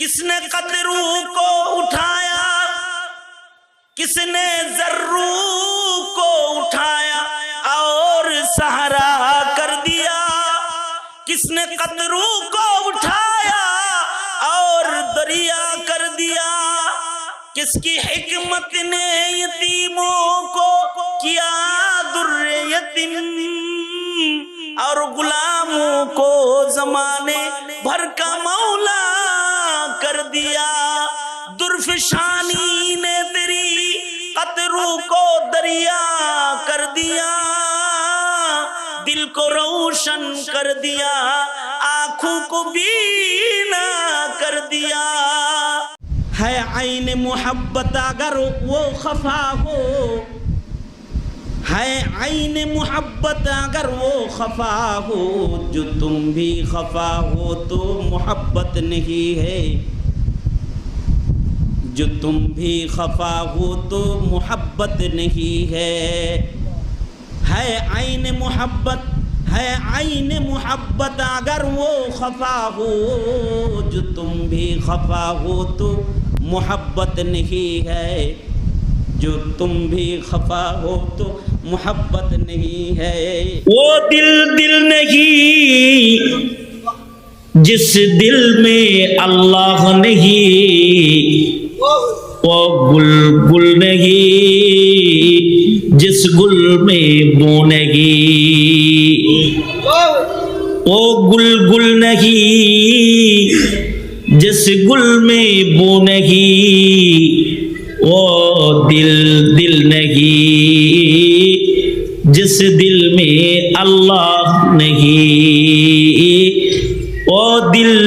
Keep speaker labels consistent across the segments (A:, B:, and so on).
A: کس نے قطرو کو اٹھایا؟ کس نے ذرو کو اٹھایا؟ اور سہارا کر دیا۔ کس نے قطرو کو اٹھایا اور دریا کر دیا؟ کس کی حکمت نے یتیموں کو کیا در یتیم اور غلاموں کو زمانے بھر کا مولا دیا۔ درفشانی نے تیری قطرو کو دریا کر دیا۔ دل کو روشن کر دیا۔ آنکھوں کو بینا کر دیا۔ ہے عین محبت اگر وہ خفا ہو۔ ہے عین محبت اگر وہ خفا ہو۔ جو تم بھی خفا ہو تو محبت نہیں ہے۔ جو تم بھی خفا ہو تو محبت نہیں ہے۔ ہے عین محبت، ہے عین محبت اگر وہ خفا ہو۔ جو تم بھی خفا ہو تو محبت نہیں ہے۔ جو تم بھی خفا ہو تو محبت نہیں ہے۔ وہ دل دل نہیں، جس دل میں اللہ نہیں۔ وہ گل گل نہیں، جس گل میں بو نہیں۔ وہ گل گل نہیں، جس گل میں بو نہیں۔ وہ دل دل نہیں، جس دل میں اللہ نہیں۔ وہ دل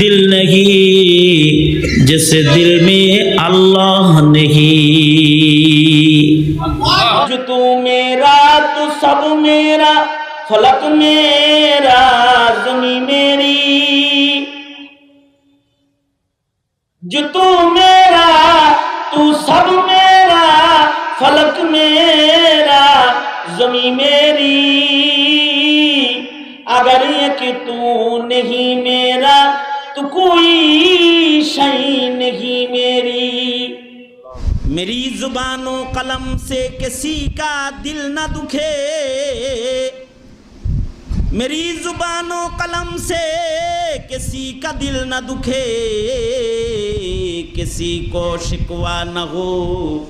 A: دل نہیں، جس دل میں اللہ نہیں۔ جو تو میرا، تو سب میرا فلک میرا، زمین میری۔ جو تو میرا، تو سب میرا فلک میرا، زمین میری۔ اگر یہ کہ تو نہیں میرا، تو کوئی شئی نہیں میری۔ میری زبان و قلم سے کسی کا دل نہ دکھے۔ میری زبان و قلم سے کسی کا دل نہ دکھے۔ کسی کو شکوا نہ ہو۔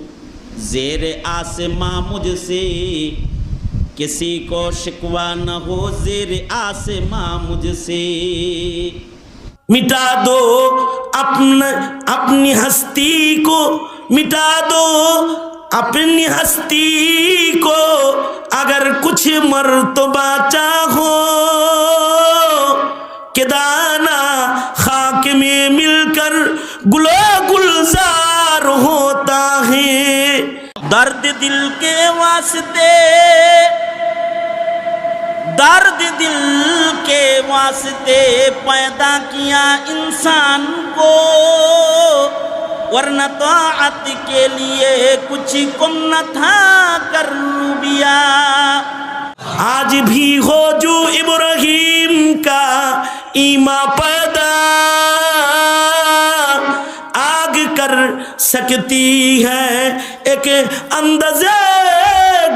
A: زیر آسماں مجھ سے کسی کو شکوا نہ ہو۔ زیر آسماں مجھ سے۔ مٹا دو اپنا اپنی ہستی کو مٹا دو اپنی ہستی کو۔ اگر کچھ مرتبہ چاہو کہ دانا خاک میں مل کر گلو گلزار ہوتا ہے۔ درد دل کے واسطے، درد دل کے واسطے پیدا کیا انسان کو۔ ورنہ طاعت کے لیے کچھ کم نہ تھا کر لیا آج بھی ہو جو ابراہیم کا ایما پیدا۔ آگ کر سکتی ہے ایک اندازے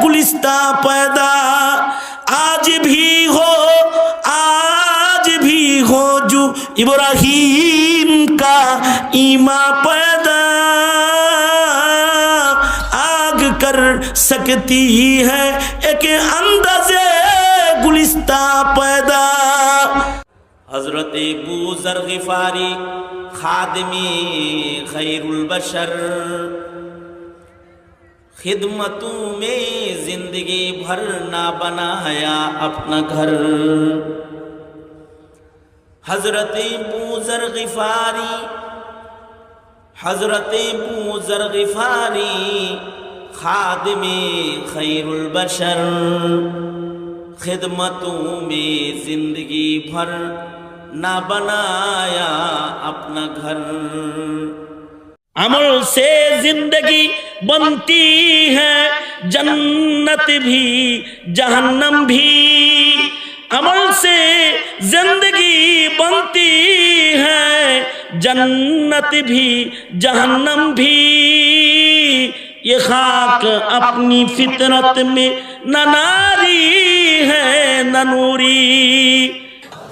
A: گلستہ پیدا۔ آج بھی ہو، آج بھی ہو جو ابراہیم کا ایما پیدا۔ سکتی ہے ایک اندازے گلستہ پیدا۔ حضرت ابو ذر غفاری خادمی خیر البشر۔ خدمتوں میں زندگی بھر نہ بنایا اپنا گھر۔ حضرت ابو ذر غفاری، حضرت ابو ذر غفاری خادم خیر البشر خدمتوں میں زندگی بھر نہ بنایا اپنا گھر عمل سے زندگی بنتی ہے جنت بھی جہنم بھی عمل سے زندگی بنتی ہے جنت بھی جہنم بھی یہ خاک اپنی فطرت میں نہ ناری ہے، نہ نوری۔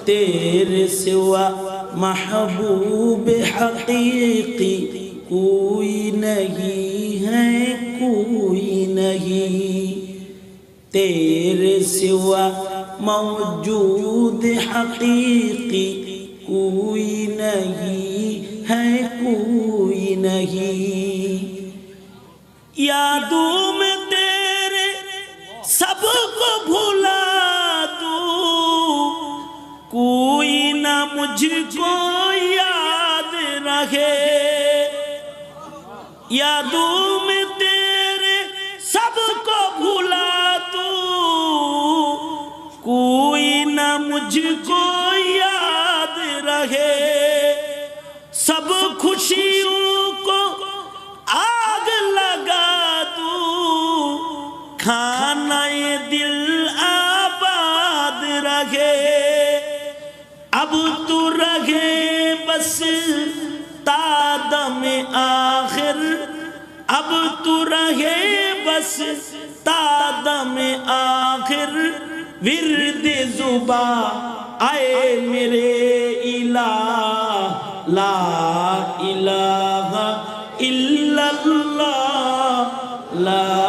A: تیرے سوا محبوب حقیقی کوئی نہیں ہے، کوئی نہیں۔ تیرے سوا موجود حقیقی کوئی نہیں ہے، کوئی نہیں۔ یادوں میں تیرے سب کو بھولا دوں کوئی نہ مجھ کو یاد رکھے یادوں میں تیرے سب کو بھولا دوں کوئی نہ مجھ کو یاد رہے۔ تو بس تادم آخر، اب تو رہے بس تادم آخر۔ ورد زبا، آئے میرے الہ، لا الہ الا اللہ، لا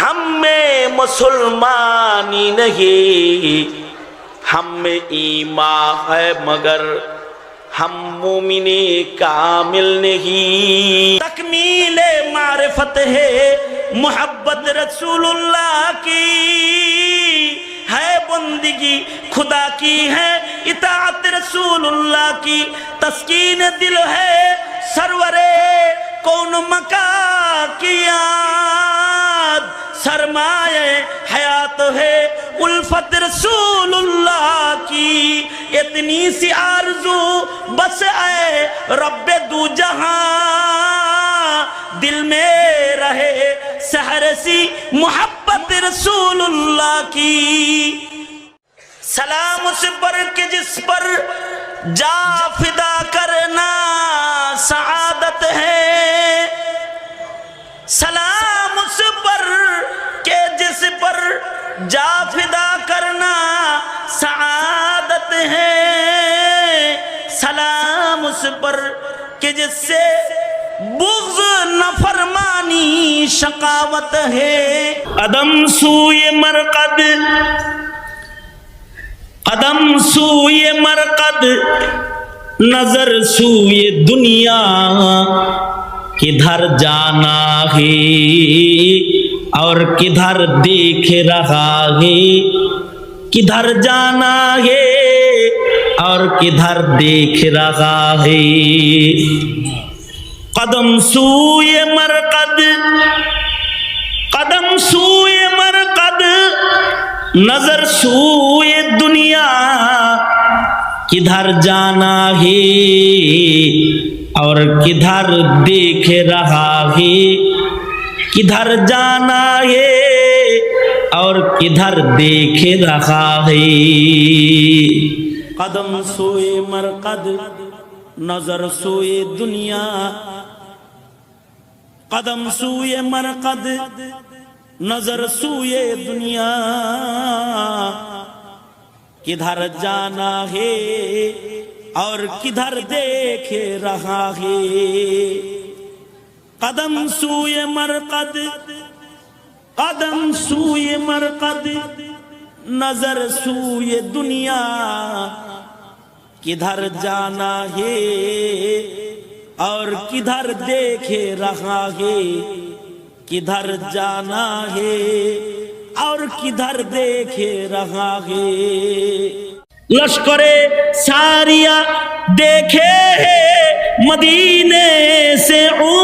A: مگر ہم میں مسلمانی نہیں ہم میں ایمان ہے مگر ہم مومن کامل نہیں تکمیل معرفت ہے محبت رسول اللہ کی ہے بندگی خدا کی ہے اطاعت رسول اللہ کی تسکین دل ہے سرور سرمایہ حیات ہے۔ الفت رسول اللہ کی اتنی سی آرزو بس اے رب دو جہاں۔ دل میں رہے سحر سی محبت رسول اللہ کی۔ سلام اس پر کہ جس پر جا فدا کرنا سعادت ہے۔ سلام اس پر جا فدا کرنا سعادت ہے۔ سلام اس پر کہ جس سے بغض نفرمانی شقاوت ہے۔ قدم سوئے مرقد۔ قدم سوئے مرقد۔ نظر سوئے دنیا۔ کدھر جانا ہے؟ اور کدھر دیکھ رہا ہے؟ کدھر جانا ہے؟ اور کدھر دیکھ رہا ہے؟ قدم سوئے مرقد، قدم سوئے مرقد، نظر سوئے دنیا، کدھر جانا ہے؟ اور کدھر دیکھ رہا ہے؟ کدھر جانا ہے اور کدھر دیکھ رہا ہے قدم سوئے مرقد، نظر سوئے دنیا۔ قدم سوئے مرقد، نظر سوئے دنیا۔ کدھر جانا ہے اور کدھر دیکھ رہا ہے؟ قدم سوی مرقد، قدم سوی مرقد، نظر سوی دنیا، کدھر جانا ہے اور کدھر دیکھے رہا ہے، کدھر جانا ہے اور کدھر دیکھے رہا ہے۔ لشکر ساریا دیکھے مدینے سے اون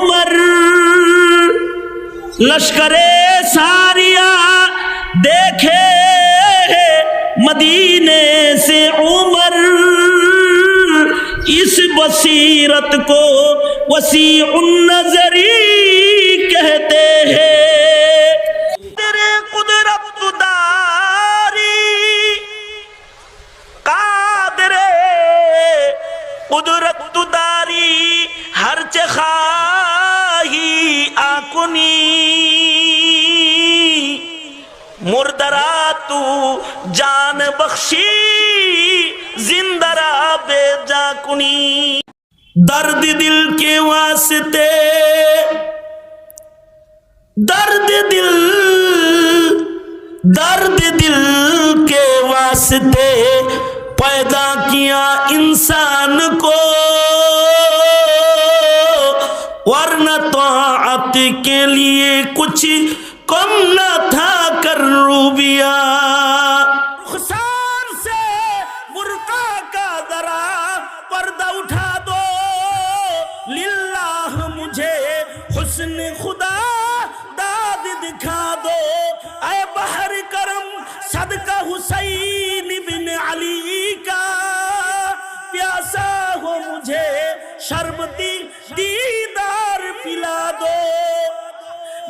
A: لشکر ساریا دیکھے مدینے سے عمر اس بصیرت کو وسیع النظری کہتے ہیں۔ تیرے قدرت داری، قادر قدرت داری، ہر چخاہی آکنی درا تو جان بخشی، زندہ را بے جا کنی۔ درد دل کے واسطے، درد دل درد دل کے واسطے پیدا کیا انسان کو۔ ورنہ تو آپ کے لیے کچھ کم نہ الروبيا رخسار سے مرقع کا ذرا پردہ اٹھا دو للہ مجھے حسن خدا داد دکھا دو اے بحر کرم صدقہ حسین بن علی کا پیاسا ہو مجھے شربتی دیدار پلا دو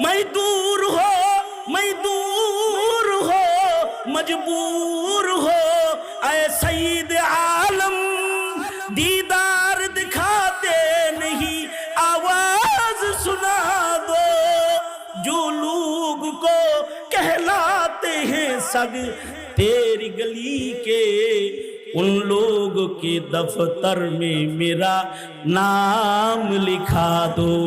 A: میں دور ہو میں دور مجبور ہو۔ اے سید عالم، دیدار دکھاتے نہیں، آواز سنا دو۔ جو لوگ کو کہلاتے ہیں سب تیری گلی کے ان لوگ کے دفتر میں میرا نام لکھا دو۔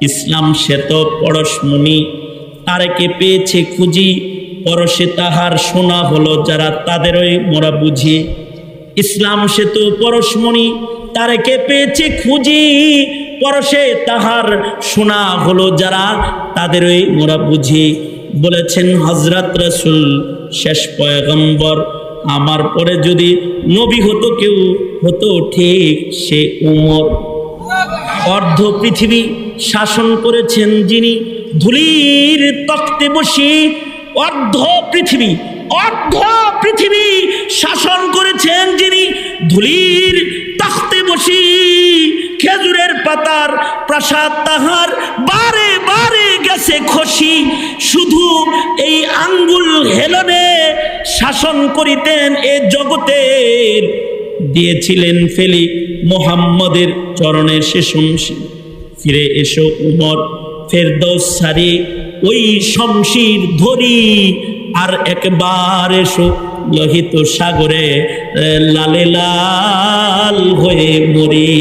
A: ইসলাম শ্বেত পরশমণি তারেকে পেয়েছে খুঁজি। পরশে তাহার শোনা হলো যারা তাদেরই মোরা বুঝিয়ে ইসলাম সে তো পরশমণি তারেকে পেয়েছে খুঁজি? পরশে তাহার শোনা হলো যারা তাদেরই মোরা বুঝি। বলেছেন হজরত রসুল, শেষ পয়গম্বর, আমার পরে যদি নবী হতো, কেউ হতো ঠিক সে উমর। অর্ধ পৃথিবী শাসন করেছেন যিনি, ধুলির তক্তে বসি অর্ধ পৃথিবী অর্ধ পৃথিবী শাসন যিনি ধুলির তখতে বসি, খেজুরের পাতার প্রাসাদ তাহার বারে বারে গেছে খসি। শুধু এই আঙ্গুল হেলনে শাসন করিতেন এ জগতের দিয়েছিলেন ফেলি মোহাম্মদের চরণের শেষ অংশে ফিরে এসো উমর, ফেরদৌস সারি, ওই শমশির ধরি
B: আর একবার এসো লোহিত সাগরে লালে লাল হয়ে মরি।